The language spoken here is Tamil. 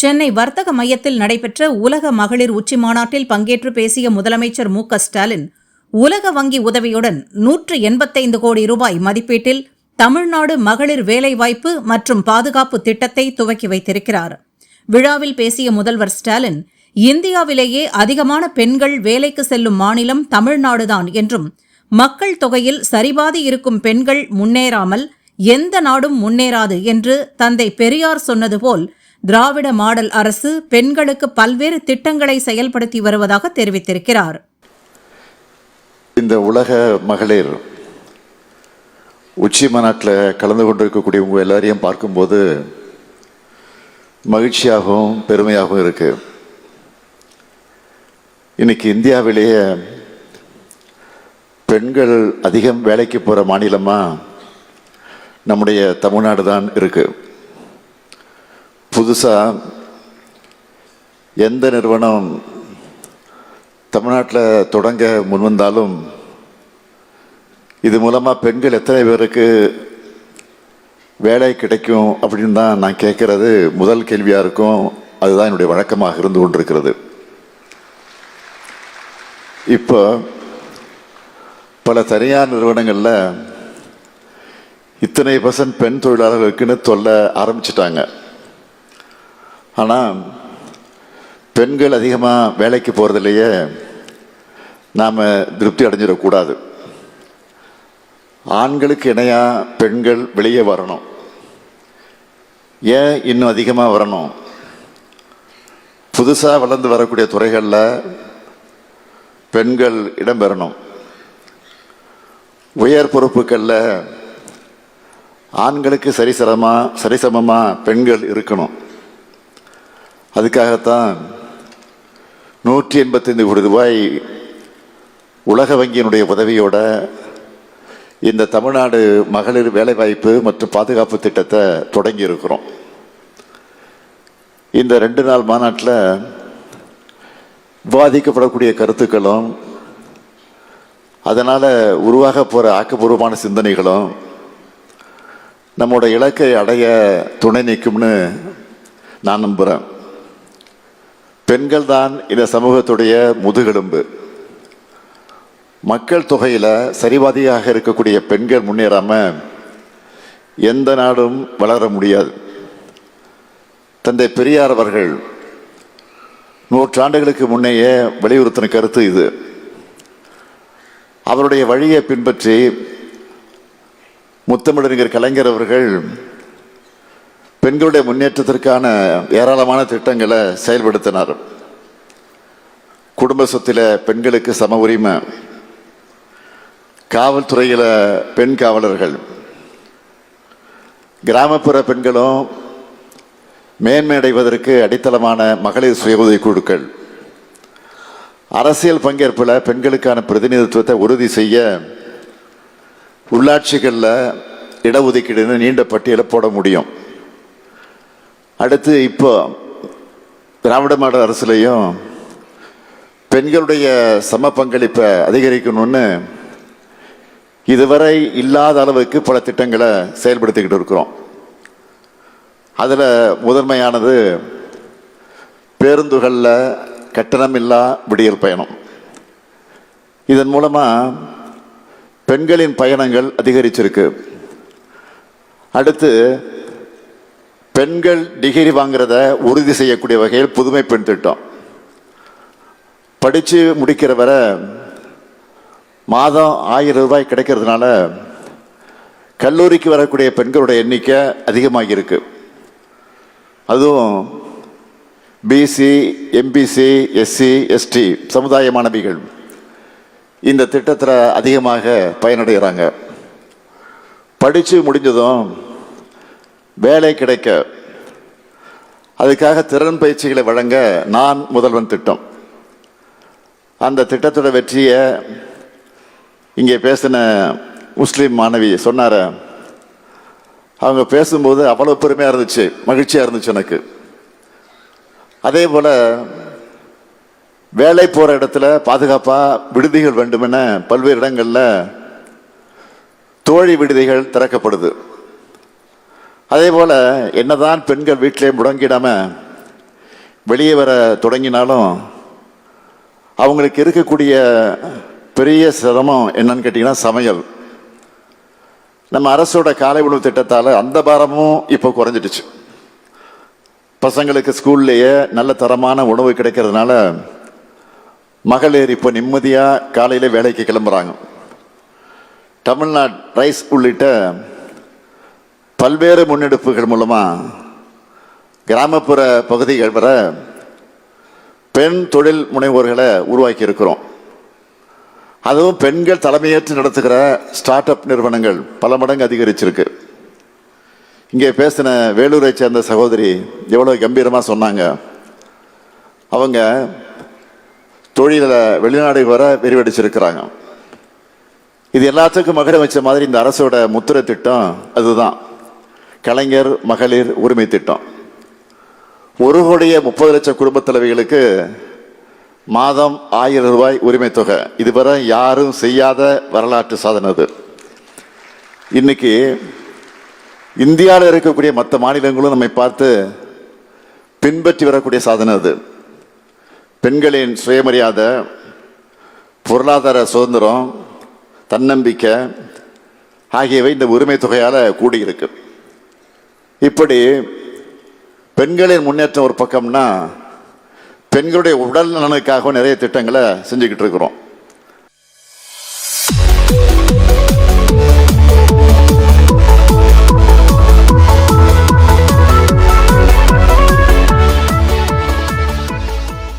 சென்னை வர்த்தக மையத்தில் நடைபெற்ற உலக மகளிர் உச்சி மாநாட்டில் பங்கேற்று பேசிய முதலமைச்சர் மு க ஸ்டாலின் உலக வங்கி உதவியுடன் நூற்று எண்பத்தைந்து கோடி ரூபாய் மதிப்பீட்டில் தமிழ்நாடு மகளிர் வேலைவாய்ப்பு மற்றும் பாதுகாப்பு திட்டத்தை துவக்கி வைத்திருக்கிறார். விழாவில் பேசிய முதல்வர் ஸ்டாலின் இந்தியாவிலேயே அதிகமான பெண்கள் வேலைக்கு செல்லும் மாநிலம் தமிழ்நாடுதான் என்றும் மக்கள் தொகையில் சரிபாதி இருக்கும் பெண்கள் முன்னேறாமல் எந்த நாடும் முன்னேறாது என்று தந்தை பெரியார் சொன்னது போல் திராவிட மாடல் அரசு பெண்களுக்கு பல்வேறு திட்டங்களை செயல்படுத்தி வருவதாக தெரிவித்திருக்கிறார். இந்த உலக மகளிர் உச்சி மாநாட்டில் கலந்து கொண்டிருக்கக்கூடிய உங்கள் எல்லாரையும் பார்க்கும்போது மகிழ்ச்சியாகவும் பெருமையாகவும் இருக்கு. இன்னைக்கு இந்தியாவிலேயே பெண்கள் அதிகம் வேலைக்கு போகிற மாநிலமாக நம்முடைய தமிழ்நாடு தான் இருக்குது புதுசாக எந்த நிறுவனம் தமிழ்நாட்டில் தொடங்க முன்வந்தாலும் இது மூலமாக பெண்கள் எத்தனை பேருக்கு வேலை கிடைக்கும் அப்படின்னு தான் நான் கேட்கறது. முதல் கேள்வியாக இருக்கும். அதுதான் என்னுடைய வழக்கமாக இருந்து கொண்டிருக்கிறது. இப்போ பல தனியார் நிறுவனங்களில் இத்தனை பர்சன்ட் பெண் தொழிலாளர்களுக்குன்னு சொல்ல ஆரம்பிச்சிட்டாங்க. ஆனால் பெண்கள் அதிகமாக வேலைக்கு போகிறதுலையே நாம் திருப்தி அடைஞ்சிடக்கூடாது. ஆண்களுக்கு இணையாக பெண்கள் வெளியே வரணும். ஏன் இன்னும் அதிகமாக வரணும்? புதுசாக வளர்ந்து வரக்கூடிய துறைகளில் பெண்கள் இடம்பெறணும் உயர் பொறுப்புகளில் ஆண்களுக்கு சரிசரமாக சரிசமமாக பெண்கள் இருக்கணும். அதுக்காகத்தான் நூற்றி எண்பத்தைந்து கோடி ரூபாய் உலக வங்கியினுடைய உதவியோட இந்த தமிழ்நாடு மகளிர் வேலைவாய்ப்பு மற்றும் பாதுகாப்பு திட்டத்தை தொடங்கி இருக்கிறோம் இந்த ரெண்டு நாள் மாநாட்டில் விவாதிக்கப்படக்கூடிய கருத்துக்களும் அதனால் உருவாக போகிற ஆக்கப்பூர்வமான சிந்தனைகளும் நம்மோட இலக்கை அடைய துணை நிற்கும்னு நான் நம்புகிறேன் பெண்கள் தான் இந்த சமூகத்துடைய முதுகெலும்பு. மக்கள் தொகையில் சரிவாதியாக இருக்கக்கூடிய பெண்கள் முன்னேறாம எந்த நாடும் வளர முடியாது. தந்தை பெரியார் அவர்கள் நூற்றாண்டுகளுக்கு முன்னையே வலியுறுத்தின கருத்து இது. அவருடைய வழியை பின்பற்றி முத்தமிழறிஞர் கலைஞர் அவர்கள் பெண்களுடைய முன்னேற்றத்திற்கான ஏராளமான திட்டங்களை செயல்படுத்தினார். குடும்ப சொத்தில் பெண்களுக்கு சம உரிமை காவல்துறையில் பெண் காவலர்கள் கிராமப்புற பெண்களும் மேன்மையடைவதற்கு அடித்தளமான மகளிர் சுய உதவி குழுக்கள். அரசியல் பங்கேற்பில் பெண்களுக்கான பிரதிநிதித்துவத்தை உறுதி செய்ய உள்ளாட்சிகளில் இடஒதுக்கீடுன்னு நீண்ட பட்டியலை போட முடியும். அடுத்து இப்போ திராவிட மாடல் அரசுலையும் பெண்களுடைய சம பங்களிப்பை அதிகரிக்கணும்னு இதுவரை இல்லாத அளவுக்கு பல திட்டங்களை செயல்படுத்திக்கிட்டு இருக்கிறோம். அதில் முதன்மையானது பேருந்துகளில் கட்டணமில்லா விடியல் பயணம். இதன் மூலமாக பெண்களின் பயணங்கள் அதிகரிச்சிருக்கு. அடுத்து பெண்கள் டிகிரி வாங்குறத உறுதி செய்யக்கூடிய வகையில் புதுமை பெண் திட்டம். படித்து முடிக்கிற வரை மாதம் ஆயிரம் ரூபாய் கிடைக்கிறதுனால கல்லூரிக்கு வரக்கூடிய பெண்களுடைய எண்ணிக்கை அதிகமாக இருக்கு. அதுவும் பிசி எம்பிசி எஸ்சி எஸ்டி சமுதாய மாணவிகள் இந்த திட்டத்தில் அதிகமாக பயனடைகிறாங்க. படித்து முடிஞ்சதும் வேலை கிடைக்க அதுக்காக திறன் பயிற்சிகளை வழங்க நான் முதல்வன் திட்டம். அந்த திட்டத்தோட வெற்றியை இங்கே பேசின முஸ்லீம் மாணவி சொன்னார அவங்க பேசும்போது அவ்வளோ பெருமையாக இருந்துச்சு மகிழ்ச்சியாக இருந்துச்சு எனக்கு. அதே போல் வேலை போகிற இடத்துல பாதுகாப்பாக விடுதிகள் வேண்டுமென பல்வேறு இடங்களில் தோழி விடுதிகள் திறக்கப்படுது. அதே போல் என்னதான் பெண்கள் வீட்டிலே முடங்கிடாமல் வெளியே வர தொடங்கினாலும் அவங்களுக்கு இருக்கக்கூடிய பெரிய சிரமம் என்னன்னு கேட்டிங்கன்னா சமையல். நம்ம அரசோட காலை உணவு திட்டத்தால் அந்த பாரமும் இப்போ குறைஞ்சிடுச்சு. பசங்களுக்கு ஸ்கூல்லையே நல்ல தரமான உணவு கிடைக்கிறதுனால மகளிர் இப்போ நிம்மதியாக காலையில் வேலைக்கு கிளம்புறாங்க. தமிழ்நாடு ரைஸ் உள்ளிட்ட பல்வேறு முன்னெடுப்புகள் மூலமாக கிராமப்புற பகுதிகள் வர பெண் தொழில் முனைவோர்களை உருவாக்கி இருக்கிறோம் அதுவும் பெண்கள் தலைமையேற்று நடத்துகிற ஸ்டார்ட் அப் நிறுவனங்கள் பல மடங்கு அதிகரிச்சிருக்கு. இங்கே பேசின வேலூரை சேர்ந்த சகோதரி எவ்வளோ கம்பீரமாக சொன்னாங்க. அவங்க தொழிலில் வெளிநாடு வர விரிவடைச்சிருக்கிறாங்க. இது எல்லாத்துக்கும் மகிழ வச்ச மாதிரி இந்த அரசோட முத்திரை திட்டம் அதுதான். கலைஞர் மகளிர் உரிமை திட்டம். ஒரு கோடியே முப்பது லட்சம் குடும்ப தலைவிகளுக்கு மாதம் ஆயிரம் ரூபாய் உரிமை தொகை. இதுவரை யாரும் செய்யாத வரலாற்று சாதனை அது. இன்னைக்கு இந்தியாவில் இருக்கக்கூடிய மற்ற மாநிலங்களும் நம்மை பார்த்து பின்பற்றி வரக்கூடிய சாதனை அது. பெண்களின் சுயமரியாதை பொருளாதார சுதந்திரம் தன்னம்பிக்கை ஆகியவை இந்த உரிமை தொகையால் கூடியிருக்கு. இப்படி பெண்களின் முன்னேற்றம் ஒரு பக்கம்னா பெண்களுடைய உடல் நலனுக்காக நிறைய திட்டங்களை செஞ்சுக்கிட்டு இருக்கிறோம்.